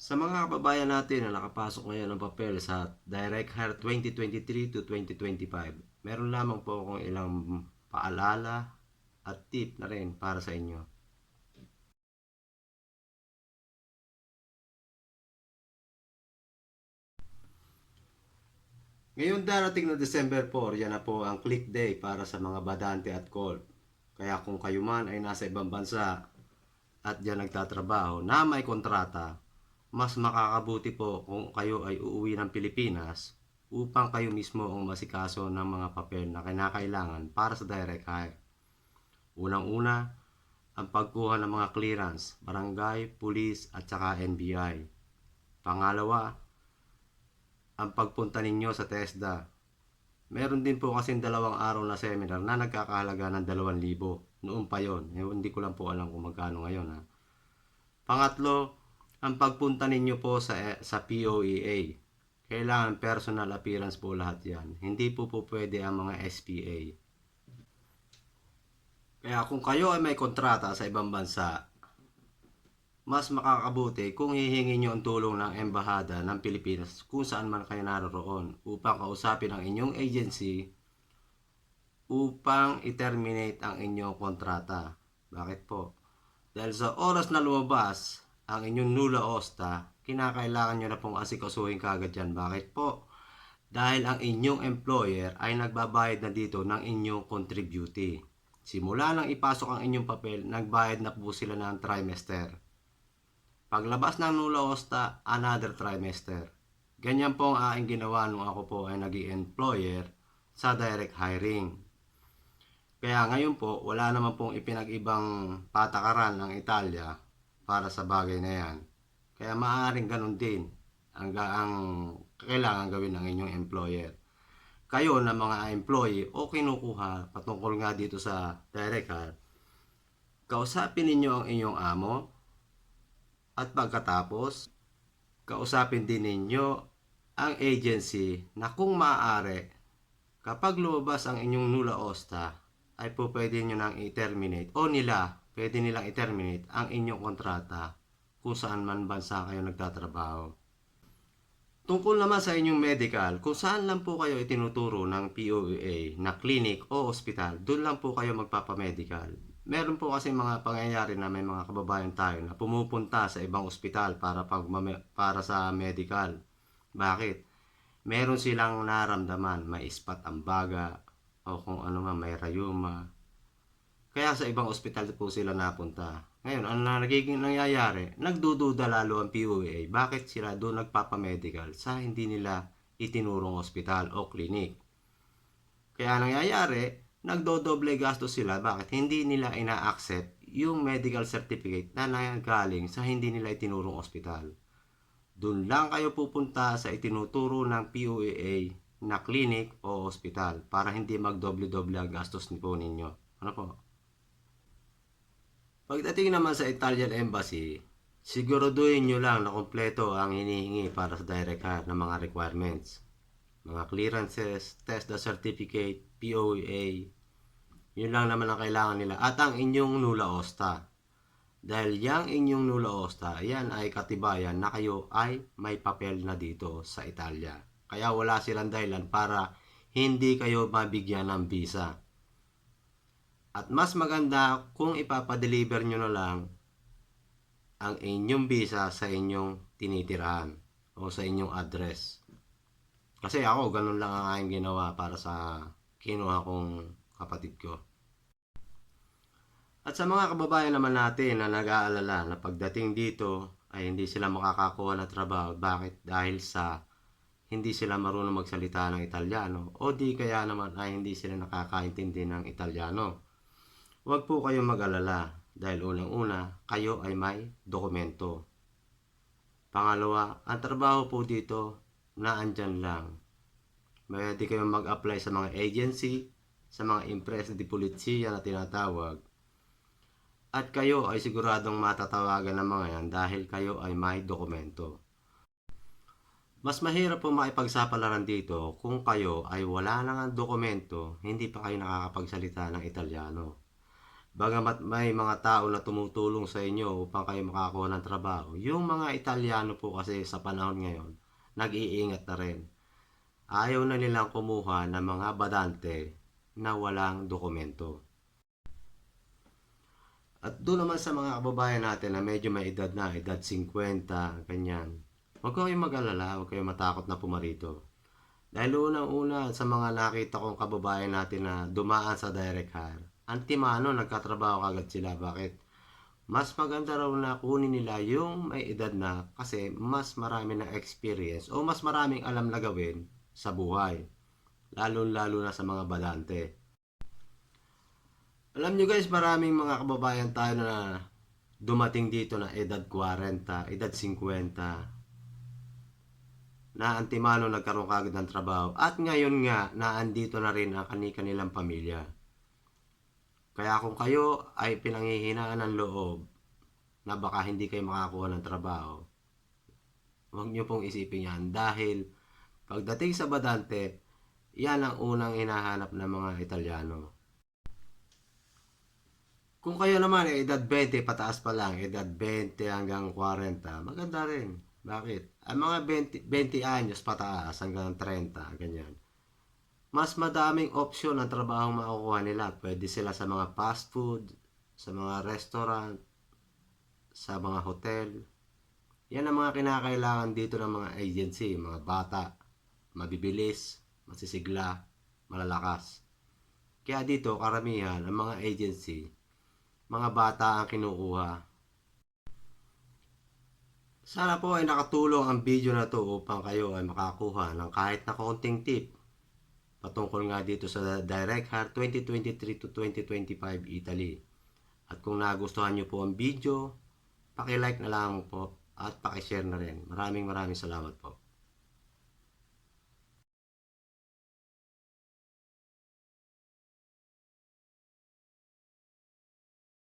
Sa mga kababayan natin na nakapasok ngayon ng papel sa Direct Hire 2023 to 2025, meron lamang po akong ilang paalala at tip na rin para sa inyo. Ngayon darating na December 4, yan na po ang click day para sa mga badante at call. Kaya kung kayo man ay nasa ibang bansa at diyan nagtatrabaho na may kontrata, mas makakabuti po kung kayo ay uuwi ng Pilipinas upang kayo mismo ang masikaso ng mga papel na kinakailangan para sa direct hire. Unang-una, ang pagkuha ng mga clearance, barangay, pulis at saka NBI. Pangalawa, ang pagpunta ninyo sa TESDA. Meron din po kasing dalawang araw na seminar na nagkakahalaga ng 2,000. Noon pa yon. Eh, hindi ko lang po alam kung magkano ngayon. Ha? Pangatlo, ang pagpunta ninyo po sa, sa POEA. Kailangan personal appearance po lahat yan. Hindi po po pwede ang mga SPA. Kaya kung kayo ay may kontrata sa ibang bansa, mas makakabuti kung hihingi nyo ang tulong ng Embahada ng Pilipinas kung saan man kayo naroroon upang kausapin ang inyong agency upang i-terminate ang inyong kontrata. Bakit po? Dahil sa oras na lumabas ang inyong nula osta, kinakailangan nyo na pong asikasuhin kagad yan. Bakit po? Dahil ang inyong employer ay nagbabayad na dito ng inyong contributee. Simula nang ipasok ang inyong papel, nagbayad na po sila ng trimester. Paglabas ng nula osta, another trimester. Ganyan po ang aking ginawa nung ako po ay naging employer sa direct hiring. Kaya ngayon po, wala naman pong ipinag-ibang patakaran ng Italia para sa bagay na yan. Kaya maaaring ganun din ang, ang kailangan gawin ng inyong employer. Kayo na mga employee o kinukuha patungkol nga dito sa direct hire, kausapin ninyo ang inyong amo at pagkatapos, kausapin din ninyo ang agency na kung maaari, kapag lumabas ang inyong nula osta, ay po pwede nyo nang i-terminate o nila, pwede nilang i-terminate ang inyong kontrata kung saan man bansa kayo nagtatrabaho. Tungkol naman sa inyong medical, kung saan lang po kayo itinuturo ng POA na clinic o ospital, doon lang po kayo magpapamedical. Meron po kasi mga pangyayari na may mga kababayan tayo na pumupunta sa ibang ospital para pag para sa medical. Bakit? Meron silang naramdaman, may ispat ang baga o kung ano nga may rayuma. Kaya sa ibang ospital po sila napunta. Ngayon, ang na- nagiging nangyayari, nagdududa lalo ang POA. Bakit sila doon nagpapamedical sa hindi nila itinurong ospital o clinic? Kaya nangyayari, nagdodoble gastos sila. Bakit? Hindi nila ina-accept yung medical certificate na nanggaling sa hindi nila itinurong ospital. Doon lang kayo pupunta sa itinuturo ng POAA na clinic o ospital para hindi magdoble-doble ang gastos po ninyo. Ano po? Pagdating naman sa Italian Embassy, siguraduhin nyo lang na kompleto ang hinihingi para sa direct hire ng mga requirements. Mga clearances, test the certificate, POA, yun lang naman ang kailangan nila. At ang inyong nula osta. Dahil yang inyong nula osta, yan ay katibayan na kayo ay may papel na dito sa Italia. Kaya wala silang dahilan para hindi kayo mabigyan ng visa. At mas maganda kung ipapadeliver nyo na lang ang inyong visa sa inyong tinitirahan o sa inyong address. Kasi ako, ganun lang ang aking ginawa para sa kinuha kong kapatid ko. At sa mga kababayan naman natin na nag-aalala na pagdating dito ay hindi sila makakakuha ng trabaho. Bakit? Dahil sa hindi sila marunong magsalita ng Italiano o di kaya naman ay hindi sila nakakaintindi ng Italiano. Huwag po kayong mag-alala dahil unang-una kayo ay may dokumento. Pangalawa, ang trabaho po dito na andyan lang. Pwede kayong mag-apply sa mga agency, sa mga impresa di polizia na tinatawag. At kayo ay siguradong matatawagan ng mga yan dahil kayo ay may dokumento. Mas mahirap po makipagsapalaran dito kung kayo ay wala nang ang dokumento, hindi pa kayo nakakapagsalita ng Italiano. Bagamat may mga tao na tumutulong sa inyo upang kayo makakuha ng trabaho, yung mga Italiano po kasi sa panahon ngayon, nag-iingat na rin. Ayaw na nilang kumuha ng mga badante na walang dokumento. At doon naman sa mga kababayan natin na medyo may edad na, edad 50, ganyan. Huwag kayong mag-alala, huwag kayong matakot na pumarito. Dahil unang-una sa mga nakita kong kababayan natin na dumaan sa direct hire, antimano nagkatrabaho kagad sila. Bakit? Mas maganda raw na kunin nila yung may edad na kasi mas marami na experience o mas maraming alam na gawin sa buhay. Lalo-lalo na sa mga badante. Alam nyo guys, maraming mga kababayan tayo na dumating dito na edad 40, edad 50, na antimano nagkaroon kagad ng trabaho. At ngayon nga, naandito na rin ang kani-kanilang pamilya. Kaya kung kayo ay pinanghihinaan ng loob na baka hindi kayo makakuha ng trabaho, huwag nyo pong isipin yan. Dahil pagdating sa badante, yan ang unang hinahanap ng mga Italiano. Kung kayo naman ay edad 20 pataas pa lang, edad 20 hanggang 40, maganda rin. Bakit? Ang mga 20, 20 anyos pataas hanggang 30, ganyan. Mas madaming opsyon ng trabaho makukuha nila. Pwede sila sa mga fast food, sa mga restaurant, sa mga hotel. Yan ang mga kinakailangan dito ng mga agency, mga bata, mabibilis, masisigla, malalakas. Kaya dito, karamihan, ang mga agency, mga bata ang kinukuha. Sana po ay nakatulong ang video na to upang kayo ay makakuha ng kahit na konting tip patungkol nga dito sa Direct Hire 2023 to 2025 Italy. At kung nagustuhan nyo po ang video, paki-like na lang po at paki-share na rin. Maraming maraming salamat po.